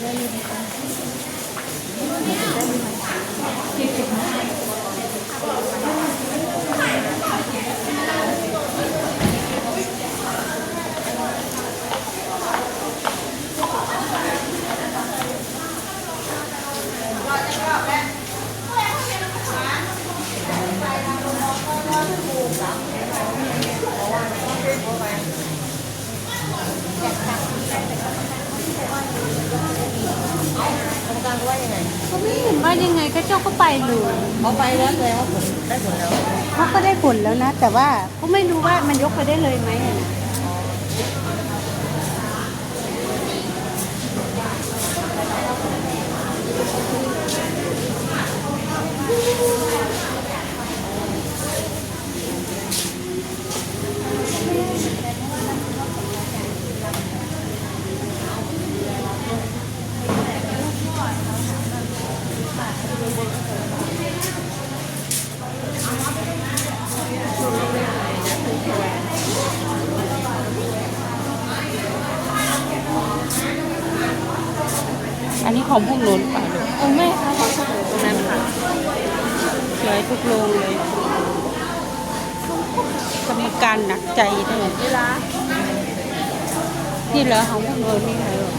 Thank you. การว่ายังไงก็ไม่เห็นว่ายังไงก็เจ้าก็ไปเลยเขาไปแล้วแสดงว่าผลได้ผลแล้วเขาก็ได้ผลแล้วนะ แต่ว่าก็ไม่รู้ว่ามันยกไปได้เลยไหมอะนะ ของพวกหนูหรือเปล่าลูกเออไม่ค่ะขอโทษตรงนั้นค่ะสวยทุกโรงเลยกรรมการหนักใจด้วยเวลานี่เหรอของพวกหนูนี่เหรอลูก